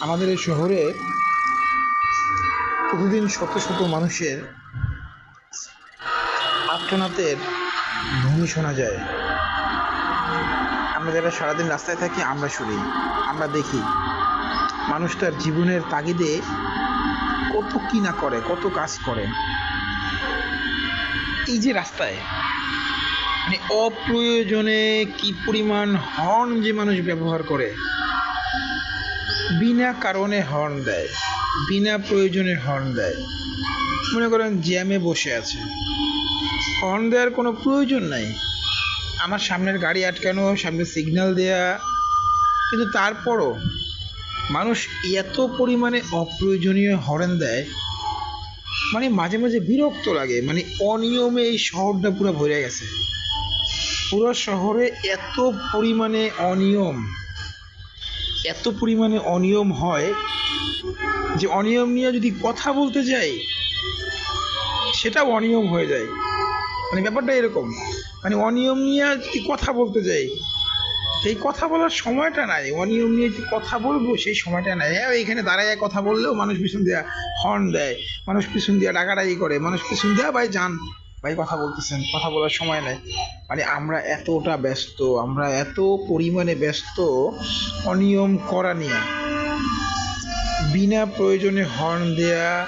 আমাদের এই শহরে প্রতিদিন শত শত মানুষের আর্তনাদের ধ্বনি শোনা যায়। আমরা যারা সারাদিন রাস্তায় থাকি, আমরা শুনি, আমরা দেখি। মানুষ তার জীবনের তাগিদে কত কি না করে, কত কাজ করে। এই যে রাস্তায় মানে অপ্রয়োজনে কি পরিমাণ হর্ন যে মানুষ ব্যবহার করে বিনা কারণে হর্ন দেয়, বিনা প্রয়োজনে হর্ন দেয়। মনে করেন জ্যামে বসে আছে। হর্ন দেওয়ার কোনো প্রয়োজন নাই। আমার সামনের গাড়ি আটকানো, সামনে সিগন্যাল দেয়া। কিন্তু তারপরও মানুষ এত পরিমাণে অপ্রয়োজনীয় হর্ন দেয় মানে মাঝে মাঝে বিরক্ত লাগে। মানে অনিয়মে এই শহরটা পুরো ভরে গেছে। পুরো শহরে এত পরিমাণে অনিয়ম। এত পরিমাণে অনিয়ম হয় যে অনিয়ম নিয়ে যদি কথা বলতে যাই, সেটাও অনিয়ম হয়ে যায়। মানে ব্যাপারটা এরকম। মানে অনিয়ম নিয়ে যদি কথা বলতে যাই, সেই কথা বলার সময়টা নাই। অনিয়ম নিয়ে যে কথা বলব, সেই সময়টা নাই। হ্যাঁ এখানে দাঁড়ায় কথা বললেও মানুষ পিছন দেওয়া হর্ন দেয়। মানুষ পিছন দিয়ে ডাকাডাকি করে। মানুষ পিছন দেওয়া ভাই যান। ভাই, কথা বলতেছেন, কথা বলার সময় নাই। মানে আমরা এতটা ব্যস্ত, আমরা এত পরিমাণে ব্যস্ত, অনিয়ম করা নিয়ে। বিনা প্রয়োজনে হর্ন দেয়া,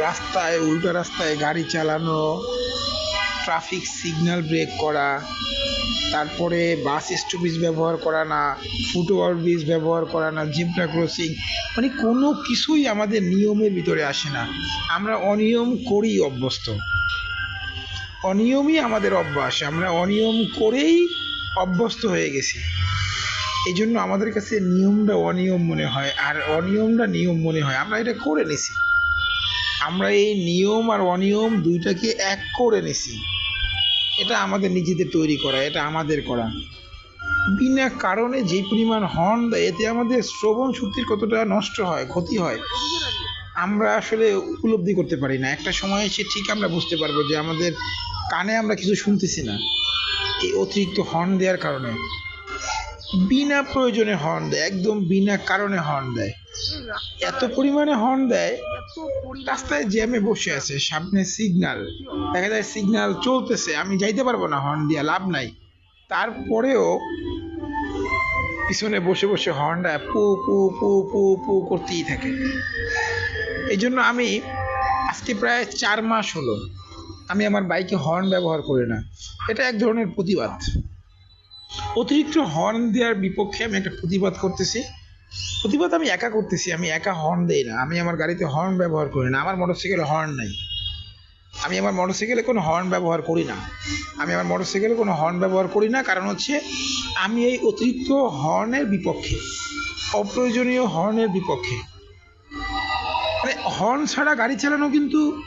রাস্তায়, উল্টো রাস্তায় গাড়ি চালানো ট্রাফিক সিগন্যাল ব্রেক করা, তারপরে বাস স্টপেজ ব্যবহার করা না ফুটওভার ব্রিজ ব্যবহার করা না জিব্রা ক্রসিং মানে কোনো কিছুই আমাদের নিয়মের ভিতরে আসে না। আমরা অনিয়ম করেই অভ্যস্ত। অনিয়মই আমাদের অভ্যাস। আমরা অনিয়ম করেই অভ্যস্ত হয়ে গেছি। এই জন্য আমাদের কাছে নিয়মটা অনিয়ম মনে হয়, আর অনিয়মটা নিয়ম মনে হয়। আমরা এটা করে নিছি। আমরা এই নিয়ম আর অনিয়ম দুইটাকে এক করে নিছি। এটা আমাদের নিজেদের তৈরি করা, এটা আমাদের করা। বিনা কারণে যে পরিমাণ হর্ন দেয় এতে আমাদের শ্রবণ শক্তির কতটা নষ্ট হয়, ক্ষতি হয়। আমরা আসলে উপলব্ধি করতে পারি না। একটা সময় এসে ঠিক আমরা বুঝতে পারব যে আমাদের কানে আমরা কিছু শুনতেছি না। এই অতিরিক্ত হর্ন দেওয়ার কারণে। বিনা প্রয়োজনে হর্ন দেয়, একদম বিনা কারণে হর্ন দেয়। এত পরিমাণে হর্ন দেয়, রাস্তায় জ্যামে বসে আছে, সামনে সিগন্যাল দেখা যায় সিগনাল চলতেছে, আমি যাইতে পারব না হর্ন দিয়া, লাভ নাই। তারপরেও পিছনে বসে বসে হর্নটা পু পু পু পু পু করতেই থাকে। এই জন্য আমি আজকে প্রায় চার মাস হলো আমি আমার বাইকে হর্ন ব্যবহার করি না। এটা এক ধরনের প্রতিবাদ। অতিরিক্ত হর্ন দেওয়ার বিপক্ষে আমি একটা প্রতিবাদ করতেছি। প্রতিবাদ আমি একা করতেছি, আমি একা হর্ন দেই না। আমি আমার গাড়িতে হর্ন ব্যবহার করি না। আমার মোটরসাইকেলে হর্ন নাই। আমি আমার মোটরসাইকেলে কোনো হর্ন ব্যবহার করি না। আমি আমার মোটরসাইকেলে কোনো হর্ন ব্যবহার করি না। কারণ হচ্ছে আমি এই অতিরিক্ত হর্নের বিপক্ষে, অপ্রয়োজনীয় হর্নের বিপক্ষে হর্ন ছাড়া গাড়ি চালানো কিন্তু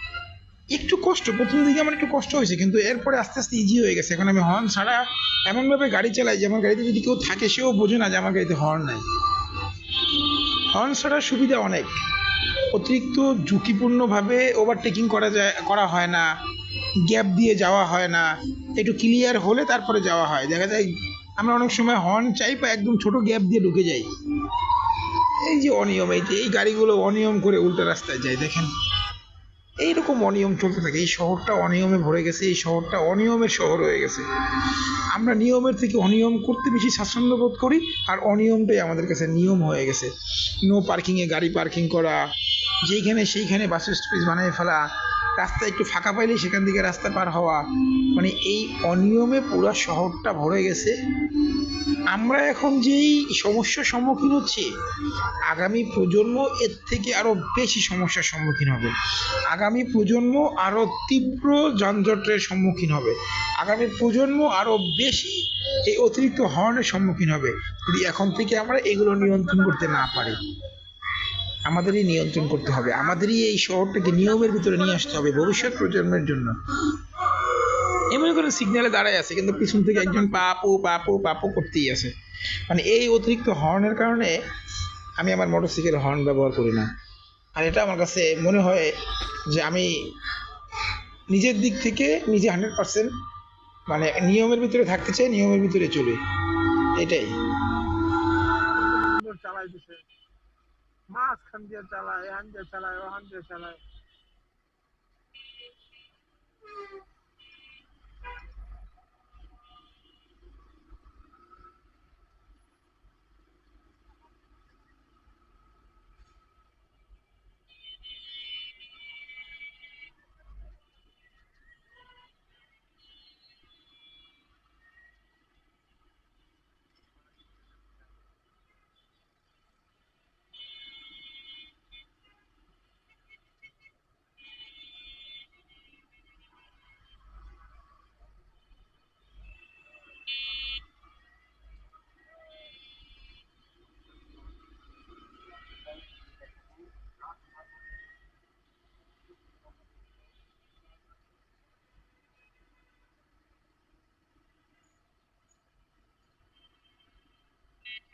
একটু কষ্ট, প্রথম দিকে আমার একটু কষ্ট হয়েছে, কিন্তু এরপরে আস্তে আস্তে ইজি হয়ে গেছে। এখন আমি হর্ন ছাড়া এমনভাবে গাড়ি চালাই যে, আমার গাড়িতে যদি কেউ থাকে, সেও বোঝে না যে আমার গাড়িতে হর্ন নাই। হর্ন ছাড়ার সুবিধা অনেক। অতিরিক্ত ঝুঁকিপূর্ণভাবে ওভারটেকিং করা যায়, করা হয় না। গ্যাপ দিয়ে যাওয়া হয় না। একটু ক্লিয়ার হলে তারপরে যাওয়া হয়। দেখা যায় আমরা অনেক সময় হর্ন চাই বা একদম ছোট গ্যাপ দিয়ে ঢুকে যাই। এই যে অনিয়ম, এই যে এই গাড়িগুলো অনিয়ম করে উল্টো রাস্তায় যায়, দেখেন। এইরকম অনিয়ম চলতে থাকে। এই শহরটা অনিয়মে ভরে গেছে, এই শহরটা অনিয়মের শহর হয়ে গেছে। আমরা নিয়মের থেকে অনিয়ম করতে বেশি স্বাচ্ছন্দ্য বোধ করি, আর অনিয়মটাই আমাদের কাছে নিয়ম হয়ে গেছে। নো পার্কিংয়ে গাড়ি পার্কিং করা, যেইখানে সেইখানে বাসের স্টপেজ বানিয়ে ফেলা রাস্তা একটু ফাঁকা পাইলে সেখান থেকে রাস্তা পার হওয়া। মানে এই অনিয়মে পুরো শহরটা ভরে গেছে। আমরা এখন যেই সমস্যার সম্মুখীন হচ্ছি, আগামী প্রজন্ম এর থেকে আরও বেশি সমস্যার সম্মুখীন হবে। আগামী প্রজন্ম আরও তীব্র যানজটের সম্মুখীন হবে। আগামী প্রজন্ম আরও বেশি এই অতিরিক্ত হর্নের সম্মুখীন হবে। যদি এখন থেকে আমরা এগুলো নিয়ন্ত্রণ করতে না পারি। আমাদেরই নিয়ন্ত্রণ করতে হবে। আমাদেরই এই শহরটাকে নিয়মের ভিতরে নিয়ে আসতে হবে ভবিষ্যৎ প্রজন্মের জন্য। এমন করে সিগন্যালে দাঁড়ায় আছে, কিন্তু পিছন থেকে একজন পাপু পাপু পাপু করতেই আছে। মানে এই অতিরিক্ত হর্নের কারণে আমি আমার মোটরসাইকেল হর্ন ব্যবহার করি না। আর এটা আমার কাছে মনে হয় যে আমি নিজের দিক থেকে নিজে হান্ড্রেড পার্সেন্ট মানে নিয়মের ভিতরে থাকতে চাই, নিয়মের ভিতরে চলি। এটাই। মাঝখান দিয়ে চালায় এখান দিয়ে চালায় ওখান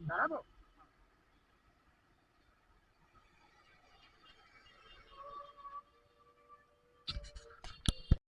Nada.